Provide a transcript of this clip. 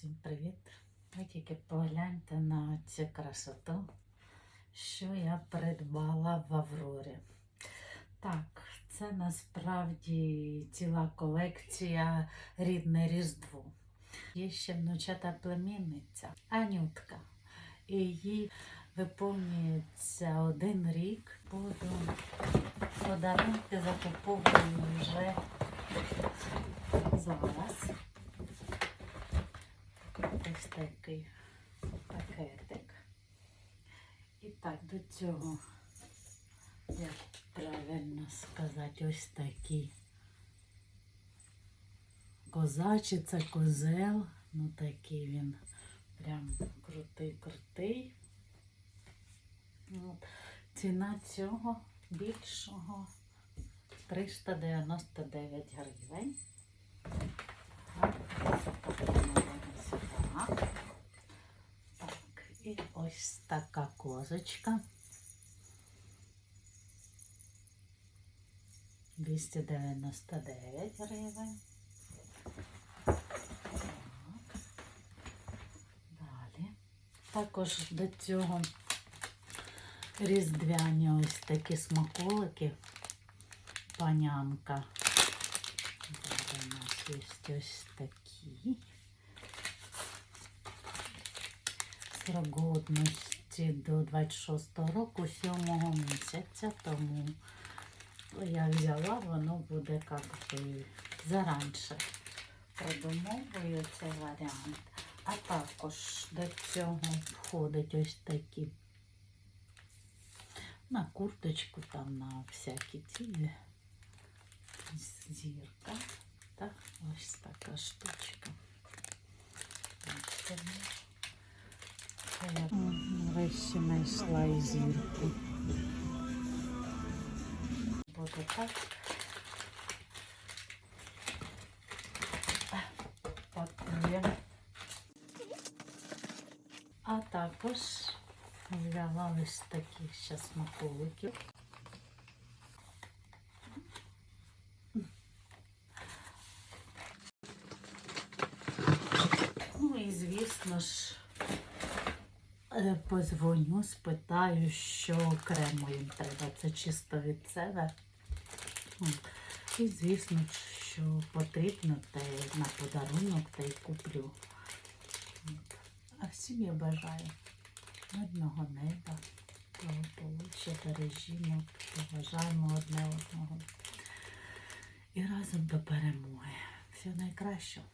Всім привіт! Ви тільки погляньте на цю красоту, що я придбала в Аврорі. Так, це насправді ціла колекція рідне Різдво. Є ще внучата племінниця Анютка. І їй виповнюється один рік. Буду подарунки закуповую вже зараз. Ось такий пакетик. І так, до цього, як правильно сказати, ось такі козачі, це козел. Ну такий він прям крутий-крутий. Ціна цього більшого 399 гривень. Так, запакуємо сюди. Так, і ось така козочка. 299 гривень. Далі. Також до цього різдвяні ось такі смаколики. Панянка. Далі у нас є ось такі. Срок годності до 26 року, 7 місяця, тому я взяла, воно буде як би заранше. Продумовую цей варіант. А також до цього входить ось такі на курточку, там на всякі ці зірка. Так, ось така штучка. Бачите, ну, це я врешті знайшла і зірку. Буде так. Пакуємо. А також взяла ось такі ще смаколики. Ну і звісно ж, е, Позвоню, спитаю, що окремо їм треба. Це чисто від себе. І звісно, що потрібно, те на подарунок та й куплю. А всім я бажаю мирного неба, благополуччя та режиму, поважаємо одне одного. І разом до перемоги. Всього найкращого.